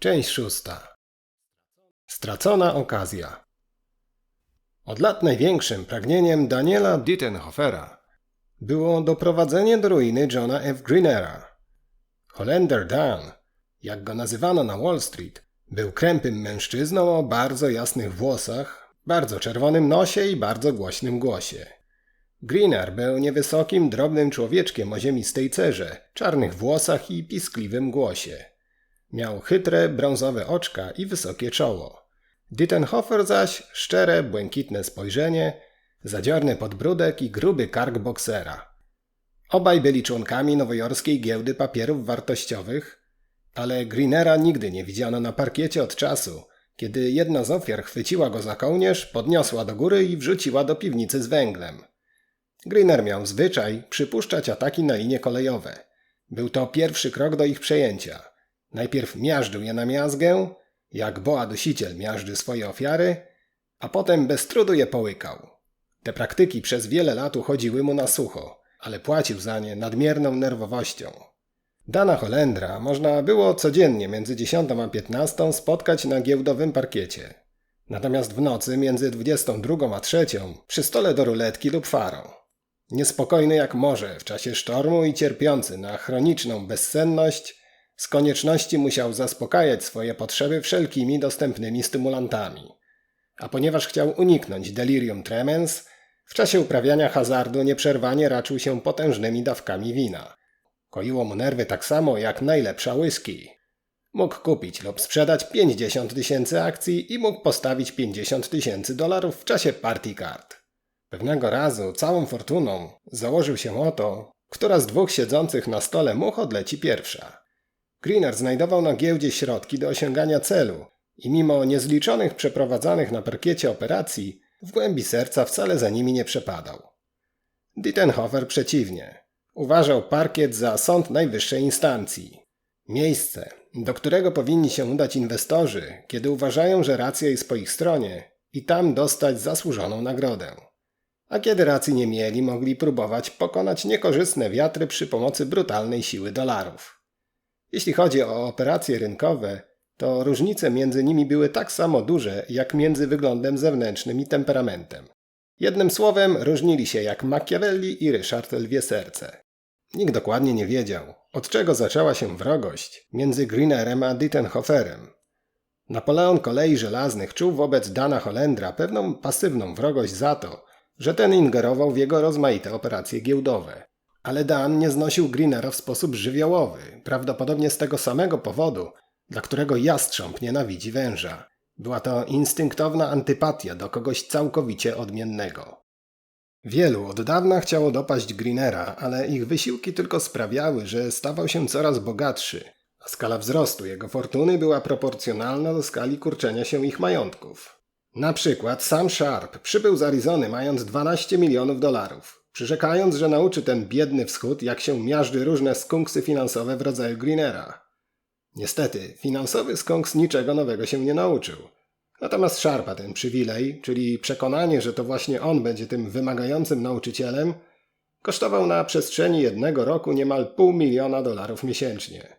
Część szósta. Stracona okazja. Od lat największym pragnieniem Daniela Dittenhofera było doprowadzenie do ruiny Johna F. Greenera. Holender Dan, jak go nazywano na Wall Street, był krępym mężczyzną o bardzo jasnych włosach, bardzo czerwonym nosie i bardzo głośnym głosie. Greener był niewysokim, drobnym człowieczkiem o ziemistej cerze, czarnych włosach i piskliwym głosie. Miał chytre, brązowe oczka i wysokie czoło. Dittenhofer zaś szczere, błękitne spojrzenie, zadziorny podbródek i gruby kark boksera. Obaj byli członkami nowojorskiej giełdy papierów wartościowych, ale Greenera nigdy nie widziano na parkiecie od czasu, kiedy jedna z ofiar chwyciła go za kołnierz, podniosła do góry i wrzuciła do piwnicy z węglem. Greener miał zwyczaj przypuszczać ataki na linie kolejowe. Był to pierwszy krok do ich przejęcia – Najpierw miażdżył je na miazgę, jak boa dusiciel miażdży swoje ofiary, a potem bez trudu je połykał. Te praktyki przez wiele lat uchodziły mu na sucho, ale płacił za nie nadmierną nerwowością. Dana Holendra można było codziennie między 10 a 15 spotkać na giełdowym parkiecie. Natomiast w nocy między 22 a 3 przy stole do ruletki lub farą. Niespokojny jak morze w czasie sztormu i cierpiący na chroniczną bezsenność, z konieczności musiał zaspokajać swoje potrzeby wszelkimi dostępnymi stymulantami. A ponieważ chciał uniknąć delirium tremens, w czasie uprawiania hazardu nieprzerwanie raczył się potężnymi dawkami wina. Koiło mu nerwy tak samo jak najlepsza whisky. Mógł kupić lub sprzedać 50 tysięcy akcji i mógł postawić 50 tysięcy dolarów w czasie party card. Pewnego razu całą fortuną założył się o to, która z dwóch siedzących na stole much odleci pierwsza. Greener znajdował na giełdzie środki do osiągania celu i mimo niezliczonych przeprowadzanych na parkiecie operacji, w głębi serca wcale za nimi nie przepadał. Dittenhofer przeciwnie. Uważał parkiet za sąd najwyższej instancji. Miejsce, do którego powinni się udać inwestorzy, kiedy uważają, że racja jest po ich stronie i tam dostać zasłużoną nagrodę. A kiedy racji nie mieli, mogli próbować pokonać niekorzystne wiatry przy pomocy brutalnej siły dolarów. Jeśli chodzi o operacje rynkowe, to różnice między nimi były tak samo duże, jak między wyglądem zewnętrznym i temperamentem. Jednym słowem, różnili się jak Machiavelli i Ryszard Lwie Serce. Nikt dokładnie nie wiedział, od czego zaczęła się wrogość między Greenerem a Dittenhoferem. Napoleon kolei żelaznych czuł wobec Dana Holendra pewną pasywną wrogość za to, że ten ingerował w jego rozmaite operacje giełdowe. Ale Dan nie znosił Greenera w sposób żywiołowy, prawdopodobnie z tego samego powodu, dla którego jastrząb nienawidzi węża. Była to instynktowna antypatia do kogoś całkowicie odmiennego. Wielu od dawna chciało dopaść Greenera, ale ich wysiłki tylko sprawiały, że stawał się coraz bogatszy, a skala wzrostu jego fortuny była proporcjonalna do skali kurczenia się ich majątków. Na przykład sam Sharp przybył z Arizony mając 12 milionów dolarów przyrzekając, że nauczy ten biedny wschód, jak się miażdży różne skunksy finansowe w rodzaju Greenera. Niestety, finansowy skunks niczego nowego się nie nauczył. Natomiast szarpa ten przywilej, czyli przekonanie, że to właśnie on będzie tym wymagającym nauczycielem, kosztował na przestrzeni jednego roku niemal pół miliona dolarów miesięcznie.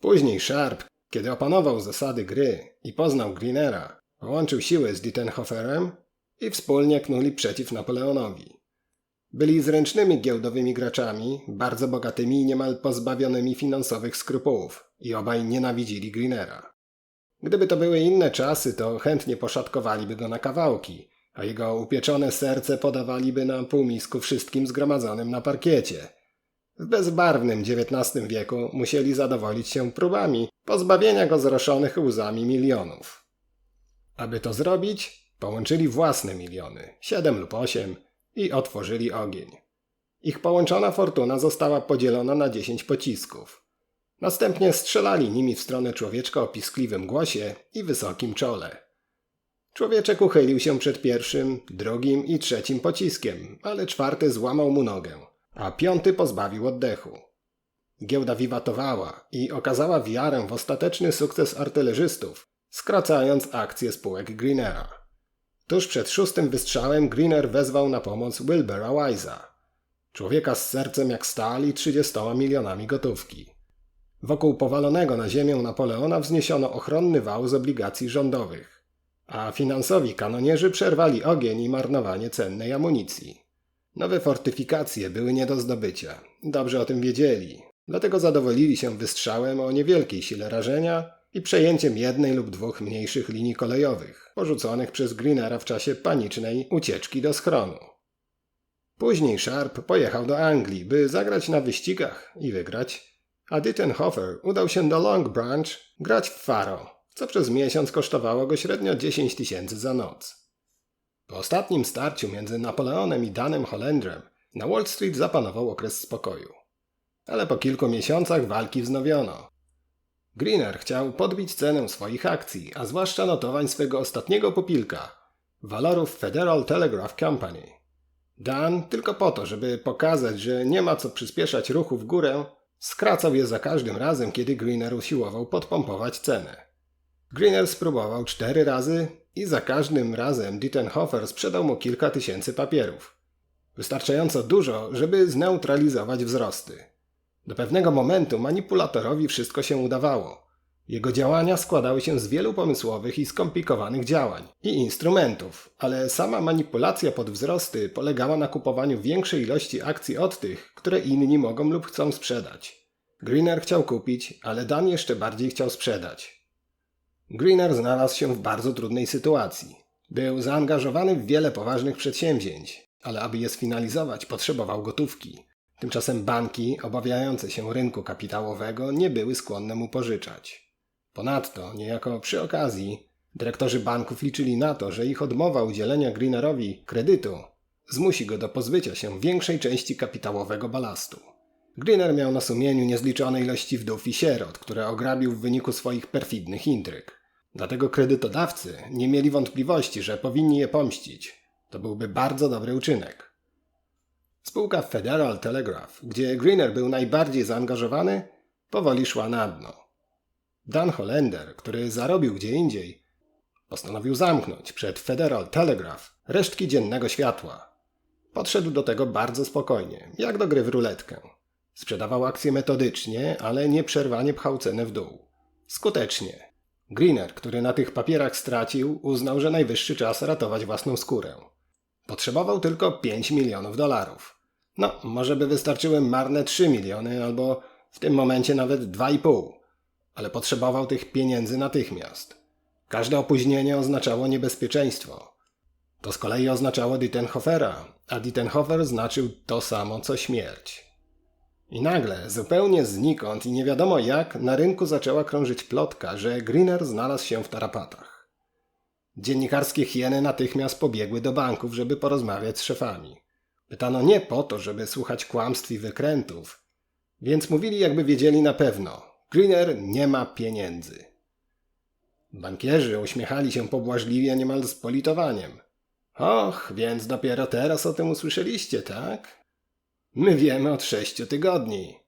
Później Sharp, kiedy opanował zasady gry i poznał Greenera, połączył siły z Dittenhoferem i wspólnie knuli przeciw Napoleonowi. Byli zręcznymi giełdowymi graczami, bardzo bogatymi i niemal pozbawionymi finansowych skrupułów i obaj nienawidzili Greenera. Gdyby to były inne czasy, to chętnie poszatkowaliby go na kawałki, a jego upieczone serce podawaliby na półmisku wszystkim zgromadzonym na parkiecie. W bezbarwnym XIX wieku musieli zadowolić się próbami pozbawienia go zroszonych łzami milionów. Aby to zrobić, połączyli własne miliony, siedem lub osiem, i otworzyli ogień. Ich połączona fortuna została podzielona na dziesięć pocisków. Następnie strzelali nimi w stronę człowieczka o piskliwym głosie i wysokim czole. Człowieczek uchylił się przed pierwszym, drugim i trzecim pociskiem, ale czwarty złamał mu nogę, a piąty pozbawił oddechu. Giełda wiwatowała i okazała wiarę w ostateczny sukces artylerzystów, skracając akcje spółek Greenera. Tuż przed szóstym wystrzałem Greener wezwał na pomoc Wilbera Wise'a, człowieka z sercem jak stal i 30 milionami gotówki. Wokół powalonego na ziemię Napoleona wzniesiono ochronny wał z obligacji rządowych, a finansowi kanonierzy przerwali ogień i marnowanie cennej amunicji. Nowe fortyfikacje były nie do zdobycia. Dobrze o tym wiedzieli, dlatego zadowolili się wystrzałem o niewielkiej sile rażenia i przejęciem jednej lub dwóch mniejszych linii kolejowych, porzuconych przez Greenera w czasie panicznej ucieczki do schronu. Później Sharp pojechał do Anglii, by zagrać na wyścigach i wygrać, a Dittenhofer udał się do Long Branch grać w faro, co przez miesiąc kosztowało go średnio 10 tysięcy za noc. Po ostatnim starciu między Napoleonem i Danem Holendrem na Wall Street zapanował okres spokoju. Ale po kilku miesiącach walki wznowiono. Greener chciał podbić cenę swoich akcji, a zwłaszcza notowań swego ostatniego pupilka, walorów Federal Telegraph Company. Dan, tylko po to, żeby pokazać, że nie ma co przyspieszać ruchu w górę, skracał je za każdym razem, kiedy Greener usiłował podpompować cenę. Greener spróbował cztery razy i za każdym razem Dittenhofer sprzedał mu kilka tysięcy papierów. Wystarczająco dużo, żeby zneutralizować wzrosty. Do pewnego momentu manipulatorowi wszystko się udawało. Jego działania składały się z wielu pomysłowych i skomplikowanych działań i instrumentów, ale sama manipulacja pod wzrosty polegała na kupowaniu większej ilości akcji od tych, które inni mogą lub chcą sprzedać. Greener chciał kupić, ale Dan jeszcze bardziej chciał sprzedać. Greener znalazł się w bardzo trudnej sytuacji. Był zaangażowany w wiele poważnych przedsięwzięć, ale aby je sfinalizować, potrzebował gotówki. Tymczasem banki, obawiające się rynku kapitałowego, nie były skłonne mu pożyczać. Ponadto, niejako przy okazji, dyrektorzy banków liczyli na to, że ich odmowa udzielenia Greenerowi kredytu zmusi go do pozbycia się większej części kapitałowego balastu. Greener miał na sumieniu niezliczone ilości wdów i sierot, które ograbił w wyniku swoich perfidnych intryg. Dlatego kredytodawcy nie mieli wątpliwości, że powinni je pomścić. To byłby bardzo dobry uczynek. Spółka Federal Telegraph, gdzie Greener był najbardziej zaangażowany, powoli szła na dno. Dan Hollander, który zarobił gdzie indziej, postanowił zamknąć przed Federal Telegraph resztki dziennego światła. Podszedł do tego bardzo spokojnie, jak do gry w ruletkę. Sprzedawał akcje metodycznie, ale nieprzerwanie pchał cenę w dół. Skutecznie. Greener, który na tych papierach stracił, uznał, że najwyższy czas ratować własną skórę. Potrzebował tylko 5 milionów dolarów. No, może by wystarczyły marne 3 miliony, albo w tym momencie nawet 2,5. Ale potrzebował tych pieniędzy natychmiast. Każde opóźnienie oznaczało niebezpieczeństwo. To z kolei oznaczało Dittenhofera, a Dittenhofer znaczył to samo co śmierć. I nagle, zupełnie znikąd i nie wiadomo jak, na rynku zaczęła krążyć plotka, że Greener znalazł się w tarapatach. Dziennikarskie hieny natychmiast pobiegły do banków, żeby porozmawiać z szefami. Pytano nie po to, żeby słuchać kłamstw i wykrętów, więc mówili jakby wiedzieli na pewno. Greener nie ma pieniędzy. Bankierzy uśmiechali się pobłażliwie niemal z politowaniem. Och, więc dopiero teraz o tym usłyszeliście, tak? My wiemy od sześciu tygodni.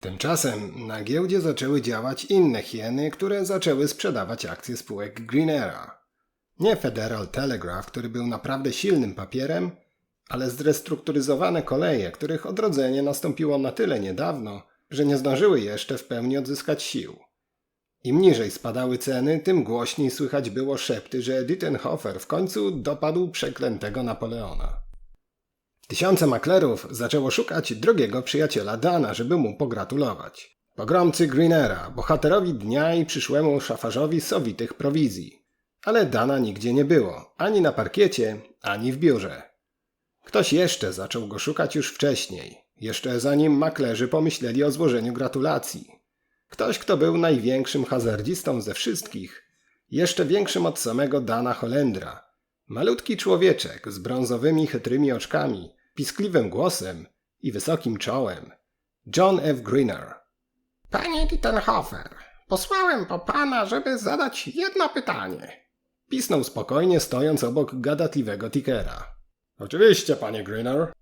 Tymczasem na giełdzie zaczęły działać inne hieny, które zaczęły sprzedawać akcje spółek Greenera. Nie Federal Telegraph, który był naprawdę silnym papierem, ale zrestrukturyzowane koleje, których odrodzenie nastąpiło na tyle niedawno, że nie zdążyły jeszcze w pełni odzyskać sił. Im niżej spadały ceny, tym głośniej słychać było szepty, że Dittenhofer w końcu dopadł przeklętego Napoleona. Tysiące maklerów zaczęło szukać drogiego przyjaciela Dana, żeby mu pogratulować. Pogromcy Greenera, bohaterowi dnia i przyszłemu szafarzowi sowitych prowizji. Ale Dana nigdzie nie było, ani na parkiecie, ani w biurze. Ktoś jeszcze zaczął go szukać już wcześniej, jeszcze zanim maklerzy pomyśleli o złożeniu gratulacji. Ktoś, kto był największym hazardzistą ze wszystkich, jeszcze większym od samego Dana Holendra. Malutki człowieczek z brązowymi, chytrymi oczkami, piskliwym głosem i wysokim czołem. John F. Greener. Panie Dittenhofer, posłałem po pana, żeby zadać jedno pytanie. Pisnął spokojnie, stojąc obok gadatliwego Tickera. Oczywiście, panie Greener.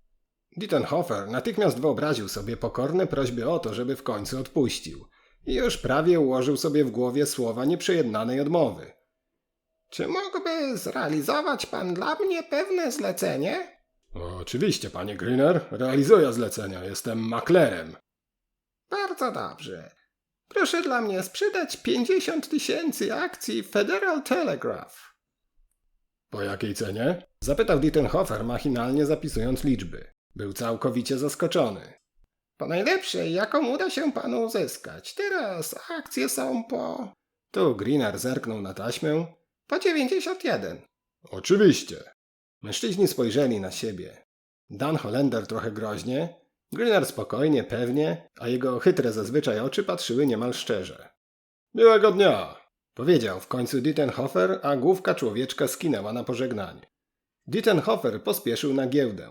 Dittenhofer natychmiast wyobraził sobie pokorne prośby o to, żeby w końcu odpuścił. I już prawie ułożył sobie w głowie słowa nieprzejednanej odmowy. Czy mógłby zrealizować pan dla mnie pewne zlecenie? Oczywiście, panie Greener, realizuję zlecenia, jestem maklerem. Bardzo dobrze. Proszę dla mnie sprzedać 50 tysięcy akcji Federal Telegraph. Po jakiej cenie? Zapytał Dittenhofer, machinalnie zapisując liczby. Był całkowicie zaskoczony. Po najlepszej, jaką uda się panu uzyskać. Teraz akcje są po... Tu Greener zerknął na taśmę. po 91. Oczywiście. Mężczyźni spojrzeli na siebie. Dan Hollander trochę groźnie, Greener spokojnie, pewnie, a jego chytre zazwyczaj oczy patrzyły niemal szczerze. Miłego dnia, powiedział w końcu Dittenhofer, a główka człowieczka skinęła na pożegnanie. Dittenhofer pospieszył na giełdę.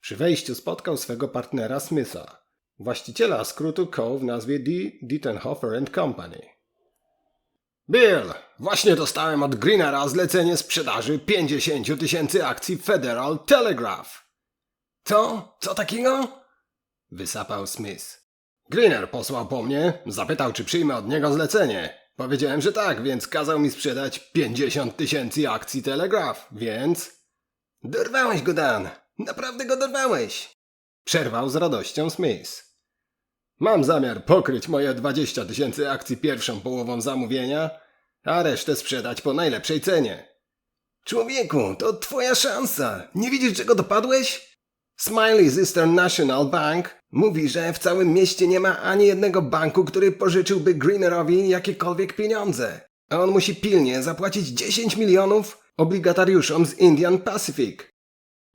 Przy wejściu spotkał swego partnera Smitha, właściciela skrótu Co w nazwie D. Dittenhofer Company. Bill, właśnie dostałem od Greenera zlecenie sprzedaży 50 tysięcy akcji Federal Telegraph. Co? Co takiego? Wysapał Smith. Greener posłał po mnie, zapytał, czy przyjmę od niego zlecenie. Powiedziałem, że tak, więc kazał mi sprzedać 50 tysięcy akcji Telegraph, więc... Dorwałeś go, Dan! Naprawdę go dorwałeś! Przerwał z radością Smith. Mam zamiar pokryć moje 20 tysięcy akcji pierwszą połową zamówienia, a resztę sprzedać po najlepszej cenie. Człowieku, to twoja szansa. Nie widzisz, czego dopadłeś? Smiley z Eastern National Bank mówi, że w całym mieście nie ma ani jednego banku, który pożyczyłby Greenerowi jakiekolwiek pieniądze. A on musi pilnie zapłacić 10 milionów obligatariuszom z Indian Pacific.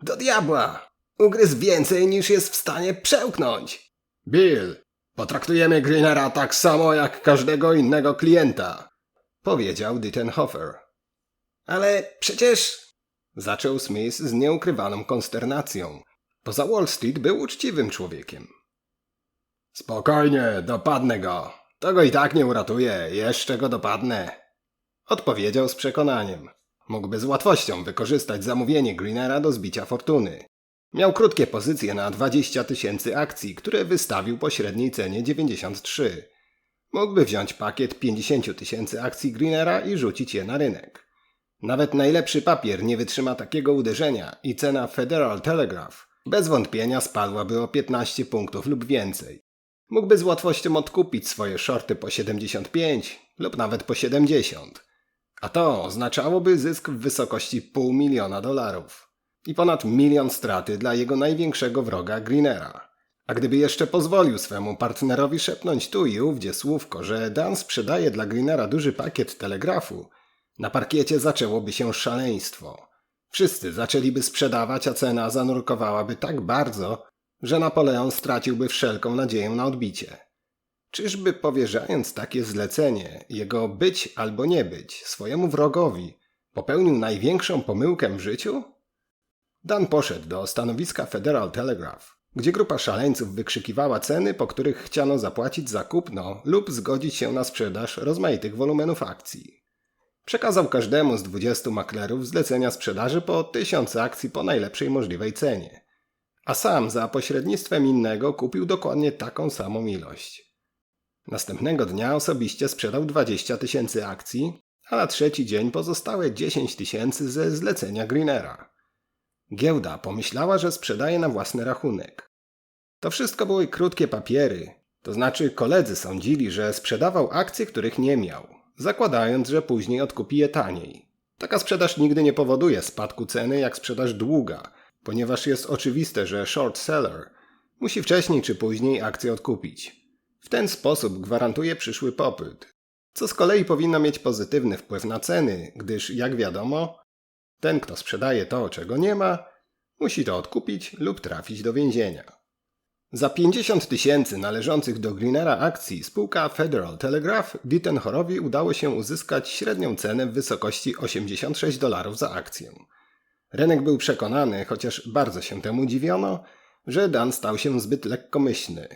Do diabła! Ugryzł więcej niż jest w stanie przełknąć. Bill, potraktujemy Greenera tak samo jak każdego innego klienta, powiedział Dittenhofer. Ale przecież... Zaczął Smith z nieukrywaną konsternacją. Poza Wall Street był uczciwym człowiekiem. Spokojnie, dopadnę go. To go i tak nie uratuje, jeszcze go dopadnę. Odpowiedział z przekonaniem. Mógłby z łatwością wykorzystać zamówienie Greenera do zbicia fortuny. Miał krótkie pozycje na 20 tysięcy akcji, które wystawił po średniej cenie 93. Mógłby wziąć pakiet 50 tysięcy akcji Greenera i rzucić je na rynek. Nawet najlepszy papier nie wytrzyma takiego uderzenia i cena Federal Telegraph bez wątpienia spadłaby o 15 punktów lub więcej. Mógłby z łatwością odkupić swoje shorty po 75 lub nawet po 70. A to oznaczałoby zysk w wysokości pół miliona dolarów i ponad milion straty dla jego największego wroga Greenera. A gdyby jeszcze pozwolił swemu partnerowi szepnąć tu i ówdzie słówko, że Dan sprzedaje dla Greenera duży pakiet telegrafu, na parkiecie zaczęłoby się szaleństwo. Wszyscy zaczęliby sprzedawać, a cena zanurkowałaby tak bardzo, że Napoleon straciłby wszelką nadzieję na odbicie. Czyżby powierzając takie zlecenie, jego być albo nie być, swojemu wrogowi, popełnił największą pomyłkę w życiu? Dan poszedł do stanowiska Federal Telegraph, gdzie grupa szaleńców wykrzykiwała ceny, po których chciano zapłacić za kupno lub zgodzić się na sprzedaż rozmaitych wolumenów akcji. Przekazał każdemu z 20 maklerów zlecenia sprzedaży po 1000 akcji po najlepszej możliwej cenie. A sam za pośrednictwem innego kupił dokładnie taką samą ilość. Następnego dnia osobiście sprzedał 20 tysięcy akcji, a na trzeci dzień pozostałe 10 tysięcy ze zlecenia Greenera. Giełda pomyślała, że sprzedaje na własny rachunek. To wszystko były krótkie papiery, to znaczy koledzy sądzili, że sprzedawał akcje, których nie miał, zakładając, że później odkupi je taniej. Taka sprzedaż nigdy nie powoduje spadku ceny jak sprzedaż długa, ponieważ jest oczywiste, że short seller musi wcześniej czy później akcję odkupić. W ten sposób gwarantuje przyszły popyt, co z kolei powinno mieć pozytywny wpływ na ceny, gdyż, jak wiadomo, ten, kto sprzedaje to, czego nie ma, musi to odkupić lub trafić do więzienia. Za 50 tysięcy należących do Greenera akcji spółka Federal Telegraph Dittenhorowi udało się uzyskać średnią cenę w wysokości 86 dolarów za akcję. Rynek był przekonany, chociaż bardzo się temu dziwiono, że Dan stał się zbyt lekkomyślny.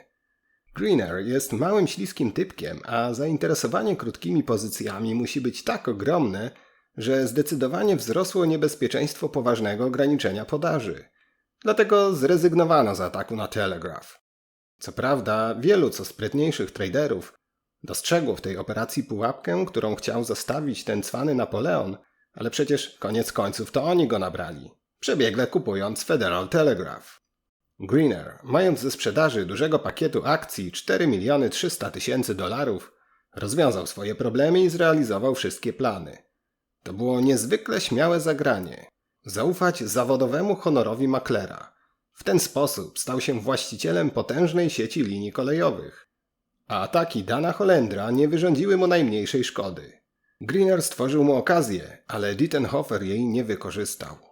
Greener jest małym śliskim typkiem, a zainteresowanie krótkimi pozycjami musi być tak ogromne, że zdecydowanie wzrosło niebezpieczeństwo poważnego ograniczenia podaży. Dlatego zrezygnowano z ataku na Telegraph. Co prawda, wielu co sprytniejszych traderów dostrzegło w tej operacji pułapkę, którą chciał zastawić ten cwany Napoleon, ale przecież koniec końców to oni go nabrali, przebiegle kupując Federal Telegraph. Greener, mając ze sprzedaży dużego pakietu akcji 4 miliony 300 tysięcy dolarów, rozwiązał swoje problemy i zrealizował wszystkie plany. To było niezwykle śmiałe zagranie. Zaufać zawodowemu honorowi maklera. W ten sposób stał się właścicielem potężnej sieci linii kolejowych. A ataki Dana Holendra nie wyrządziły mu najmniejszej szkody. Greener stworzył mu okazję, ale Dittenhofer jej nie wykorzystał.